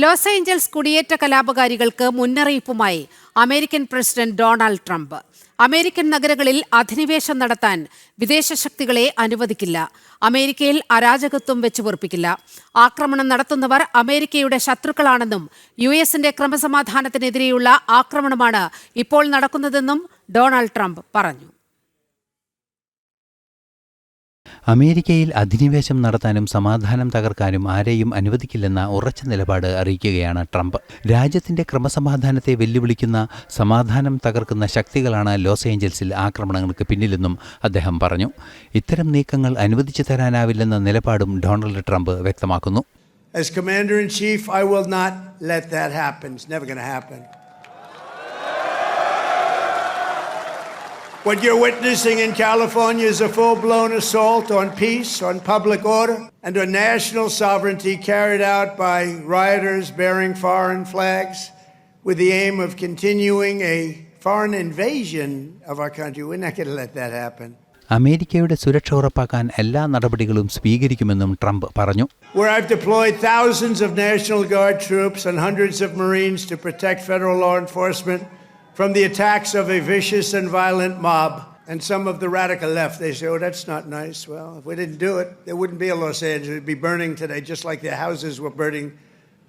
Los Angeles കുടിയേറ്റ കലാപകാരികൾക്ക് മുന്നറിയിപ്പുമായി American president Donald Trump. American നഗരങ്ങളിൽ അധിനിവേശം നടത്താൻ വിദേശ ശക്തികളെ അനുവദിക്കില്ല. അമേരിക്കയിൽ അരാജകത്വം വെച്ചുപൊറപ്പിക്കില്ല ആക്രമണം നടത്തുന്നവർ അമേരിക്കയുടെ ശത്രുക്കളാണെന്നും യു എസിന്റെ ക്രമസമാധാനത്തിനെതിരെയുള്ള ആക്രമണമാണ് ഇപ്പോൾ നടക്കുന്നതെന്നും ഡൊണാൾഡ് ട്രംപ് പറഞ്ഞു. അമേരിക്കയിൽ അധിനിവേശം നടത്താനും സമാധാനം തകർക്കാനും ആരെയും അനുവദിക്കില്ലെന്ന ഉറച്ച നിലപാട് അറിയിക്കുകയാണ് ട്രംപ് രാജ്യത്തിന്റെ ക്രമസമാധാനത്തെ വെല്ലുവിളിക്കുന്ന സമാധാനം തകർക്കുന്ന ശക്തികളാണ് ലോസ് ഏഞ്ചൽസിൽ ആക്രമണങ്ങൾക്ക് പിന്നിലെന്നും അദ്ദേഹം പറഞ്ഞു ഇത്തരം നീക്കങ്ങൾ അനുവദിച്ചു തരാനാവില്ലെന്ന നിലപാടും ഡൊണാൾഡ് ട്രംപ് വ്യക്തമാക്കുന്നു As Commander in Chief, I will not let that happen. It's never going to happen. What you're witnessing in California is a full blown assault on peace, on public order, and on national sovereignty carried out by rioters bearing foreign flags with the aim of continuing a foreign invasion of our country. We're not going to let that happen. അമേരിക്കയുടെ സുരക്ഷ ഉറപ്പാക്കാൻ എല്ലാ നടപടികളും സ്വീകരിക്കുമെന്നും Trump പറഞ്ഞു where I've deployed thousands of National Guard troops and hundreds of Marines to protect federal law enforcement from the attacks of a vicious and violent mob. And some of the radical left, they say, oh, that's not nice. Well, if we didn't do it, there wouldn't be a Los Angeles. It'd be burning today, just like their houses were burning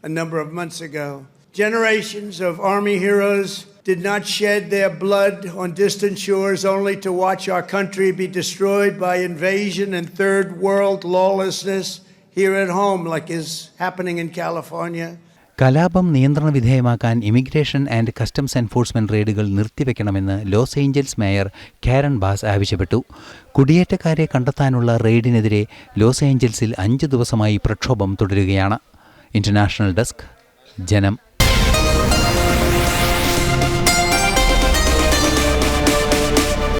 a number of months ago. Generations of Army heroes did not shed their blood on distant shores only to watch our country be destroyed by invasion and third world lawlessness here at home, like is happening in California. കലാപം നിയന്ത്രണ വിധേയമാക്കാൻ immigration and customs enforcement റെയ്ഡുകൾ നിർത്തിവെക്കണമെന്ന് Los Angeles mayor Karen Bass ആവശ്യപ്പെട്ടു. കുടിയേറ്റക്കാരെ കണ്ടെത്താനുള്ള റെയ്ഡിനെതിരെ loss ഏഞ്ചൽസിൽ അഞ്ച് ദിവസമായി പ്രക്ഷോഭം തുടരുകയാണ്. ഇന്റർനാഷണൽ ഡെസ്ക് ജനം.